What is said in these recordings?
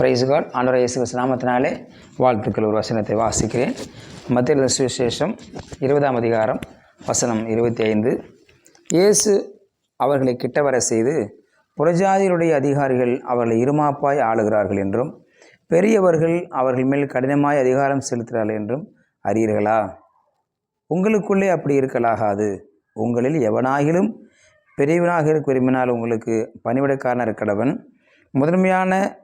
Price God ஆண்டவர் இயேசு நாமத்தினாலே வாழ்த்துக்கள். ஒரு வசனத்தை வாசிக்கிறேன். மத்திய சுவிசேஷம் இருபதாம் அதிகாரம் வசனம் இருபத்தி ஐந்து இயேசு அவர்களை கிட்ட வர செய்து புறஜாதியருடைய அதிகாரிகள் அவர்களை இருமாப்பாய் ஆளுகிறார்கள் என்றும் பெரியவர்கள் அவர்கள் மேல் கடினமாய் அதிகாரம் செலுத்துகிறார்கள் என்றும் அறியீர்களா? உங்களுக்குள்ளே அப்படி இருக்கலாகாது. உங்களில் எவனாகிலும் பெரியவனாக இருக்க விரும்பினால் உங்களுக்கு பணிவிடக்காரன் இருக்கிறவன் முதன்மையான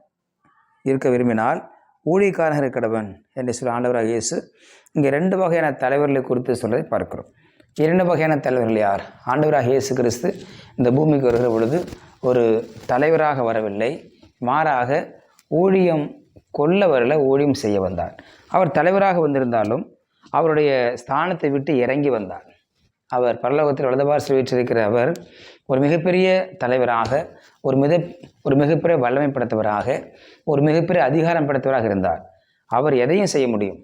இருக்க விரும்பினால் ஊழியக்காரன் இருக்கடவன் என்று சொல்ல ஆண்டவராக இயேசு இங்கே ரெண்டு வகையான தலைவர்களை குறித்து சொல்வதை பார்க்கிறோம். இரண்டு வகையான தலைவர்கள் யார்? ஆண்டவராக இயேசு கிறிஸ்து இந்த பூமிக்கு வருகிற பொழுது ஒரு தலைவராக வரவில்லை. மாறாக ஊழியம் கொல்ல வரல ஊழியம் செய்ய வந்தார். அவர் தலைவராக வந்திருந்தாலும் அவருடைய ஸ்தானத்தை விட்டு இறங்கி வந்தார். அவர் பரலோகத்தில் வலதுபார் வீற்றிருக்கிற அவர் ஒரு மிகப்பெரிய தலைவராக ஒரு மிக ஒரு மிகப்பெரிய வல்லமை படைத்தவராக ஒரு மிகப்பெரிய அதிகாரம் படைத்தவராக இருந்தார். அவர் எதையும் செய்ய முடியும்.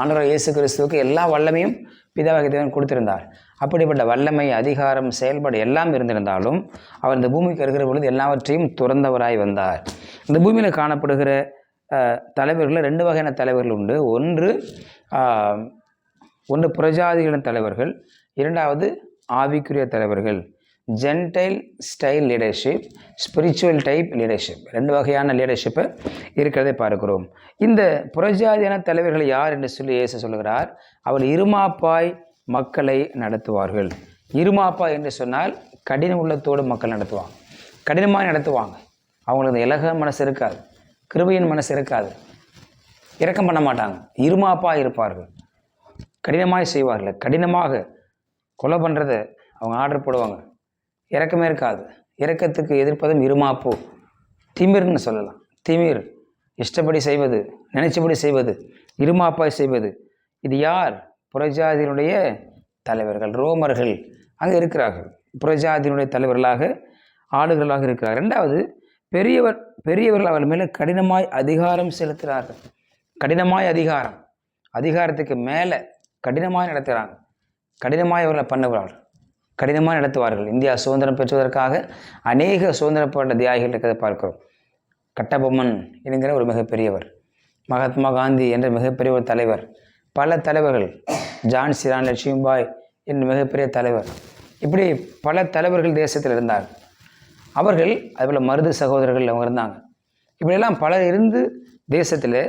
ஆண்டவர் இயேசு கிறிஸ்துவுக்கு எல்லா வல்லமையும் பிதாவாக தேவன் கொடுத்திருந்தார். அப்படிப்பட்ட வல்லமை அதிகாரம் செயல்பாடு எல்லாம் இருந்திருந்தாலும் அவர் இந்த பூமிக்கு இருக்கிற பொழுது எல்லாவற்றையும் துறந்தவராய் வந்தார். இந்த பூமியில் காணப்படுகிற தலைவர்களில் ரெண்டு வகையான தலைவர்கள் உண்டு. ஒன்று ஒன்று புரஜாதிகளின் தலைவர்கள் இரண்டாவது ஆவிக்குரிய தலைவர்கள். Gentle style leadership spiritual type leadership ரெண்டு வகையான லீடர்ஷிப்பை இருக்கிறதை பார்க்கிறோம். இந்த புறஜாதியான தலைவர்கள் யார் என்று சொல்லி இயேசு சொல்கிறார் அவர் இருமாப்பாய் மக்களை நடத்துவார்கள். இருமாப்பாய் என்று சொன்னால் கடின உள்ளத்தோடு மக்கள் நடத்துவாங்க. கடினமாக நடத்துவாங்க. அவங்களுக்கு இந்த இலக மனசு இருக்காது. கிருபையின் மனசு இருக்காது. இரக்கம் பண்ண மாட்டாங்க. இருமாப்பாக இருப்பார்கள். கடினமாக செய்வார்கள். கடினமாக கொலை பண்ணுறத அவங்க ஆர்டர் போடுவாங்க. இறக்கமே இருக்காது. இறக்கத்துக்கு எதிர்ப்பதும் இருமாப்பு. திமிர்னு சொல்லலாம். திமிர். இஷ்டப்படி செய்வது நினைச்சபடி செய்வது இருமாப்பாய் செய்வது. இது யார்? புரஜாதியினுடைய தலைவர்கள் ரோமர்கள். அங்கே இருக்கிறார்கள். புரஜாதியினுடைய தலைவர்களாக ஆளுகளாக இருக்கிறார் ரெண்டாவது பெரியவர் பெரியவர்கள் அவர் மேலே கடினமாய் அதிகாரம் செலுத்துகிறார்கள். கடினமாய் அதிகாரம். அதிகாரத்துக்கு மேலே கடினமாக நடத்துகிறாங்க. கடினமாய் இவர்களை பண்ணுவார்கள் கடினமாக நடத்துவார்கள். இந்தியா சுதந்திரம் பெற்றுவதற்காக அநேக சுதந்திர போராட்ட தியாகிகள் இருக்கிறத பார்க்கிறோம். கட்டபொம்மன் என்கிற ஒரு மிகப்பெரியவர் மகாத்மா காந்தி என்ற மிகப்பெரிய ஒரு தலைவர் பல தலைவர்கள் ஜான் சிரான் லட்சுமிபாய் என்ற மிகப்பெரிய தலைவர் இப்படி பல தலைவர்கள் தேசத்தில் இருந்தார். அவர்கள் அதுபோல் மருது சகோதரர்கள் அவங்க இருந்தாங்க. இப்படியெல்லாம் பலர் இருந்து தேசத்தில்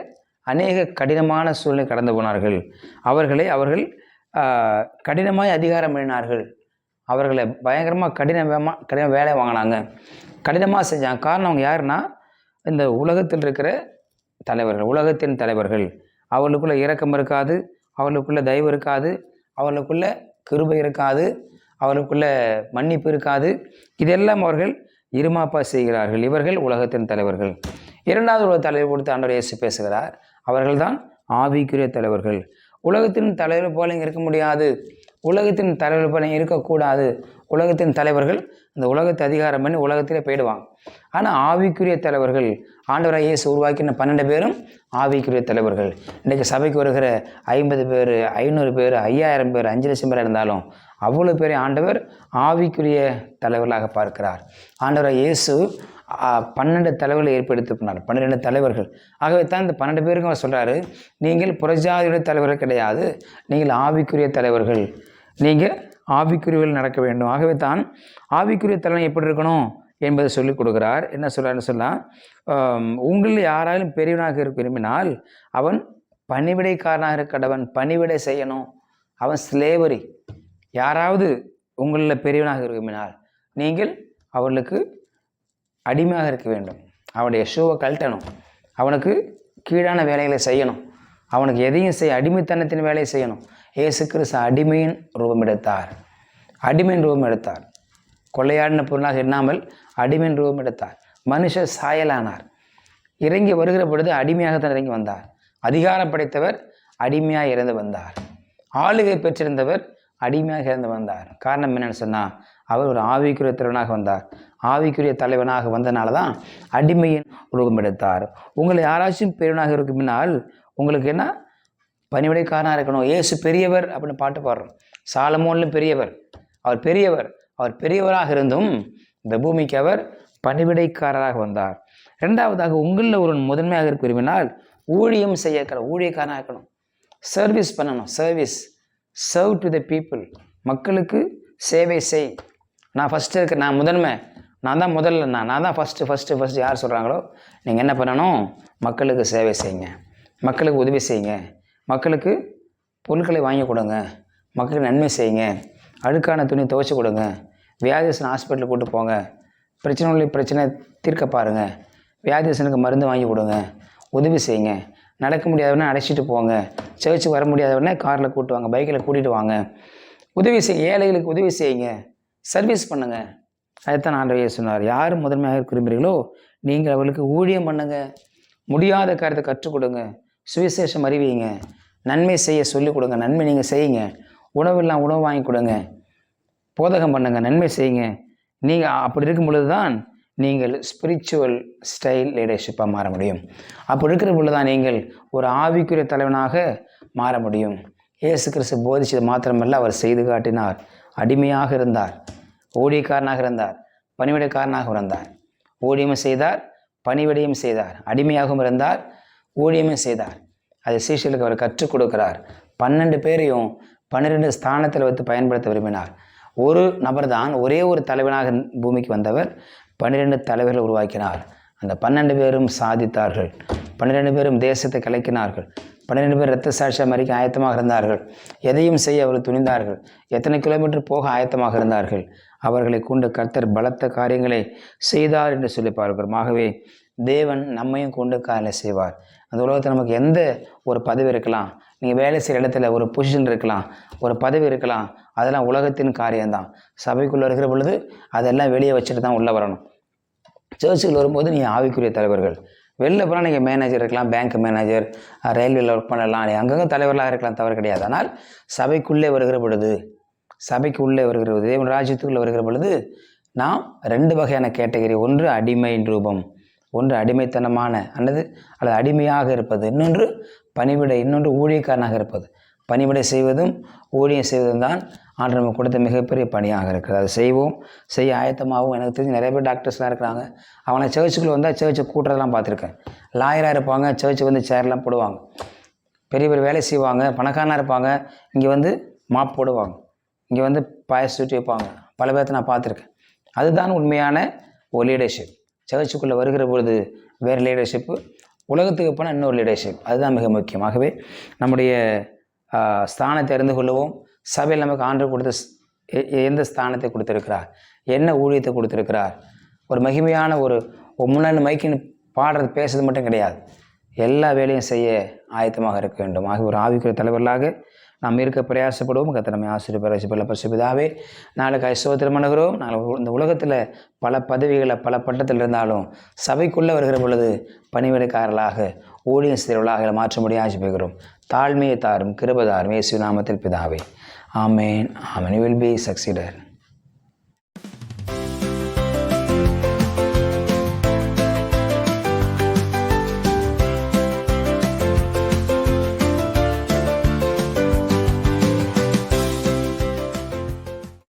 அநேக கடினமான சூழ்நிலை கடந்து போனார்கள். அவர்களை அவர்கள் கடினமாய் அதிகாரம் பண்ணினார்கள். அவர்களை பயங்கரமாக கடினமாக கடின வேலை வாங்கினாங்க. கடினமாக செஞ்சாங்க. காரணம் அவங்க யாருன்னா இந்த உலகத்தில் இருக்கிற தலைவர்கள் உலகத்தின் தலைவர்கள். அவர்களுக்குள்ள இரக்கம் இருக்காது அவர்களுக்குள்ள தயவு இருக்காது அவர்களுக்குள்ள கிருபை இருக்காது அவர்களுக்குள்ள மன்னிப்பு இருக்காது. இதெல்லாம் அவர்கள் இருமாப்பா செய்கிறார்கள். இவர்கள் உலகத்தின் தலைவர்கள். இரண்டாவது ஒரு தலைவர் கொடுத்து ஆண்டவர் இயேசு பேசுகிறார். அவர்கள்தான் ஆவிக்குரிய தலைவர்கள். உலகத்தின் தலைவர் போல இருக்க முடியாது. உலகத்தின் தலைவர் போல இருக்கக்கூடாது உலகத்தின் தலைவர்கள் இந்த உலகத்தை அதிகாரம் பண்ணி உலகத்திலே போயிடுவாங்க. ஆனால் ஆவிக்குரிய தலைவர்கள் ஆண்டவராக இயேசு உருவாக்கின பன்னெண்டு பேரும் ஆவிக்குரிய தலைவர்கள். இன்றைக்கி சபைக்கு வருகிற ஐம்பது பேர் ஐநூறு பேர் ஐயாயிரம் பேர் அஞ்சு லட்சம் பேர் இருந்தாலும் அவ்வளோ பேரை ஆண்டவர் ஆவிக்குரிய தலைவர்களாக பார்க்கிறார். ஆண்டவராக இயேசு பன்னெண்டு தலைவர்களை ஏற்படுத்தி பண்ணார் பன்னிரெண்டு தலைவர்கள். ஆகவே தான் இந்த பன்னெண்டு பேருக்கும் அவர் சொல்கிறாரு நீங்கள் புரஜாதியுடைய தலைவர்கள் கிடையாது நீங்கள் ஆவிக்குரிய தலைவர்கள். நீங்கள் ஆவிக்குரியவர்கள் நடக்க வேண்டும். ஆகவே தான் ஆவிக்குரிய தலைவன் எப்படி இருக்கணும் என்பதை சொல்லிக் கொடுக்கிறார். என்ன சொல்கிறாருன்னு சொன்னால் உங்களில் யாராலும் பெரியவனாக இருக்க விரும்பினால் அவன் பணிவிடைக்காரனாக இருக்கடவன் பணிவிடை செய்யணும். அவன் ஸ்லேவரி யாராவது உங்களில் பெரியவனாக விரும்பினால் நீங்கள் அவர்களுக்கு அடிமையாக இருக்க வேண்டும். அவனுடைய ஷூவை கழட்டணும். அவனுக்கு கீழான வேலைகளை செய்யணும். அவனுக்கு எதையும் செய்ய அடிமைத்தனத்தின் வேலையை செய்யணும். இயேசு கிறிஸ்து அடிமையின் ரூபம் எடுத்தார். அடிமையின் ரூபம் எடுத்தார். கொள்ளையாடின பொருளாக எண்ணாமல் அடிமையின் ரூபம் எடுத்தார். மனுஷ சாயலானார். இறங்கி வருகிற பொழுது அடிமையாகத்தான் இறங்கி வந்தார். அதிகாரம் படைத்தவர் அடிமையாக இறந்து வந்தார். ஆளுகை பெற்றிருந்தவர் அடிமையாக இறந்து வந்தார். காரணம் என்னன்னு சொன்னால் அவர் ஒரு ஆவிக்குரிய தலைவனாக வந்தார். ஆவிக்குரிய தலைவனாக வந்தனால தான் அடிமையின் உருவம் எடுத்தார். உங்களை யாராச்சும் பெரியவனாக இருக்கும் பின்னால் உங்களுக்கு என்ன? பணிவிடைக்காரனாக இருக்கணும். இயேசு பெரியவர் அப்படின்னு பாட்டு பாடுறோம். சாலமோன்லும் பெரியவர். அவர் பெரியவர். அவர் பெரியவராக இருந்தும் இந்த பூமிக்கு அவர் பணிவிடைக்காரராக வந்தார். ரெண்டாவதாக உங்களில் ஒரு முதன்மையாக இருக்க விரும்பினால் ஊழியம் செய்ய ஊழியக்காரனாக இருக்கணும். சர்வீஸ் பண்ணணும். Service serve to the people மக்களுக்கு சேவை செய். நான் ஃபஸ்ட்டு இருக்க நான் முதன்மை. நான் தான் முதல்ல நான் நான் தான் ஃபஸ்ட்டு ஃபஸ்ட்டு ஃபஸ்ட்டு யார் சொல்கிறாங்களோ நீங்கள் என்ன பண்ணணும்? மக்களுக்கு சேவை செய்யுங்க. மக்களுக்கு உதவி செய்யுங்க. மக்களுக்கு பொருட்களை வாங்கி கொடுங்க. மக்களுக்கு நன்மை செய்யுங்க. அழுக்கான துணி துவைச்சி கொடுங்க. வியாதிசன் ஹாஸ்பிட்டலுக்கு கூட்டு போங்க. பிரச்சனை உள்ள பிரச்சனை தீர்க்க பாருங்கள் வியாதிசனுக்கு மருந்து வாங்கி கொடுங்க. உதவி செய்யுங்க. நடக்க முடியாதவனே அழைச்சிட்டு போங்க. சர்ச்சுக்கு வர முடியாதவனே காரில் கூட்டு வாங்க. பைக்கில் கூட்டிகிட்டு வாங்க. உதவி செய்ய ஏழைகளுக்கு உதவி செய்யுங்க. சர்வீஸ் பண்ணுங்க. அதைத்தான் ஆண்டவையே சொன்னார். யார் முதன்மையாக இருக்க விரும்புகிறீர்களோ நீங்கள் அவளுக்கு ஊழியம் பண்ணுங்க. முடியாத காரியத்தை கற்றுக் கொடுங்க சுவிசேஷம் அறிவிங்க. நன்மை செய்ய சொல்லிக் கொடுங்க. நன்மை நீங்கள் செய்யுங்க. உணவெல்லாம் உணவு வாங்கி கொடுங்க. போதகம் பண்ணுங்க. நன்மை செய்யுங்க. நீங்கள் அப்படி இருக்கும் பொழுது தான் நீங்கள் ஸ்பிரிச்சுவல் ஸ்டைல் லீடர்ஷிப்பாக மாற முடியும். அப்படி இருக்கிற பொழுது தான் நீங்கள் ஒரு ஆவிக்குரிய தலைவனாக மாற முடியும். இயேசு கிறிஸ்து போதிச்சது மாத்திரமல்ல அவர் செய்து காட்டினார். அடிமையாக இருந்தார். ஊழியக்காரனாக இருந்தார் பணிவிடைக்காரனாக இருந்தார் ஊழியமும் செய்தார் பணிவிடையும் செய்தார். அடிமையாகவும் இருந்தார் ஊழியமும் செய்தார். அதை சீஷர்களுக்கு அவர் கற்றுக் கொடுக்கிறார். பன்னெண்டு பேரையும் பன்னிரெண்டு ஸ்தானத்தில் வைத்து பயன்படுத்த விரும்பினார். ஒரு நபர் தான் ஒரே ஒரு தலைவனாக பூமிக்கு வந்தவர் பன்னிரெண்டு தலைவர்கள் உருவாக்கினார். அந்த பன்னெண்டு பேரும் சாதித்தார்கள். பன்னிரெண்டு பேரும் தேசத்தை கலைக்கினார்கள். பன்னிரெண்டு பேர் இரத்த சாட்சியம் மறிக்க ஆயத்தமாக இருந்தார்கள். எதையும் செய்ய அவர் துணிந்தார்கள். எத்தனை கிலோமீட்டர் போக ஆயத்தமாக இருந்தார்கள்? அவர்களை கொண்டு கர்த்தர் பலத்த காரியங்களை செய்தார் என்று சொல்லி பார்க்கிறோம். ஆகவே தேவன் நம்மையும் கொண்டு காரியம் செய்வார். அந்த உலகத்தில் நமக்கு எந்த ஒரு பதவி இருக்கலாம். நீங்கள் வேலை செய்கிற இடத்துல ஒரு பொசிஷன் இருக்கலாம். ஒரு பதவி இருக்கலாம். அதெல்லாம் உலகத்தின் காரியம்தான். சபைக்குள்ளே இருக்கிற பொழுது அதெல்லாம் வெளியே வச்சுட்டு தான் உள்ளே வரணும். சர்ச்சுக்கு வரும்போது நீங்கள் ஆவிக்குரிய தலைவர்கள். வெளில போனால் நீங்கள் மேனேஜர் இருக்கலாம் பேங்க் மேனேஜர் ரயில்வேல ஒர்க் பண்ணலாம். நீ அங்கங்கே தலைவர்களாக இருக்கலாம் தவறு கிடையாது. ஆனால் சபைக்குள்ளே வருகிற பொழுது சபைக்கு உள்ளே வருகிற தேவன் ராஜ்யத்துக்குள்ளே வருகிற பொழுது நாம் ரெண்டு வகையான கேட்டகரி. ஒன்று அடிமையின் ரூபம் ஒன்று அடிமைத்தனமான அல்லது அல்லது அடிமையாக இருப்பது. இன்னொன்று பணிவிடை இன்னொன்று ஊழியக்காரனாக இருப்பது. பணிவிடை செய்வதும் ஊழியம் செய்வதும் தான் ஆண்டு நமக்கு கொடுத்த மிகப்பெரிய பணியாக இருக்கிறது அதை செய்வோம் செய்ய ஆயத்தமாகவும் எனக்கு தெரிஞ்சு நிறைய பேர் டாக்டர்ஸ்லாம் இருக்கிறாங்க. அவனை சர்ச்சுக்குள்ளே வந்தால் சர்ச்சை கூட்டுறதெல்லாம் பார்த்துருக்கேன். லாயராக இருப்பாங்க சர்ச்சுக்கு வந்து சேர்லாம் போடுவாங்க. பெரிய பெரிய வேலை செய்வாங்க பணக்காரனாக இருப்பாங்க. இங்கே வந்து மாப் போடுவாங்க. இங்கே வந்து பாயச வைப்பாங்க. பல பேர்த்த நான் பார்த்துருக்கேன். அதுதான் உண்மையான ஒரு லீடர்ஷிப் சர்ச்சுக்குள்ளே வருகிற பொழுது வேறு லீடர்ஷிப்பு உலகத்துக்கு போனால் இன்னொரு லீடர்ஷிப் அதுதான் மிக முக்கியமாகவே நம்முடைய ஸ்தானத்தை அறிந்து கொள்ளுவோம். சபையில் நமக்கு ஆண்டு கொடுத்த ஸ்- எ- எந்த ஸ்தானத்தை கொடுத்துருக்கிறார்? என்ன ஊழியத்தை கொடுத்துருக்கிறார்? ஒரு மகிமையான ஒரு ஒரு முன்னாடி மைக்கின்னு பாடுறது பேசுறது மட்டும் கிடையாது. எல்லா வேலையும் செய்ய ஆயத்தமாக இருக்க வேண்டும். ஆகிய ஒரு ஆவிக்குரிய தலைவர்களாக நாம் இருக்க பிரயாசப்படுவோம் கத்த நம்மை ஆசிரியர் பரிசுப்பல்ல பரிசுபிதாவே நாளைக்கு ஐஸ்வத்திரம் பண்ணுகிறோம் நாங்கள் இந்த உலகத்தில் பல பதவிகளை பல பட்டத்தில் இருந்தாலும் சபைக்குள்ளே வருகிற பொழுது பணிவிடைக்காரர்களாக ஊழியம் செய்கிறவர்களாக மாற்ற ஆட்சி பெறுகிறோம் தாழ்மையை தாரும் கிருபதாரும் இயேசு நாமத்தில் பிதாவே. ஆமேன். ஆமன். Will be சக்சீடர்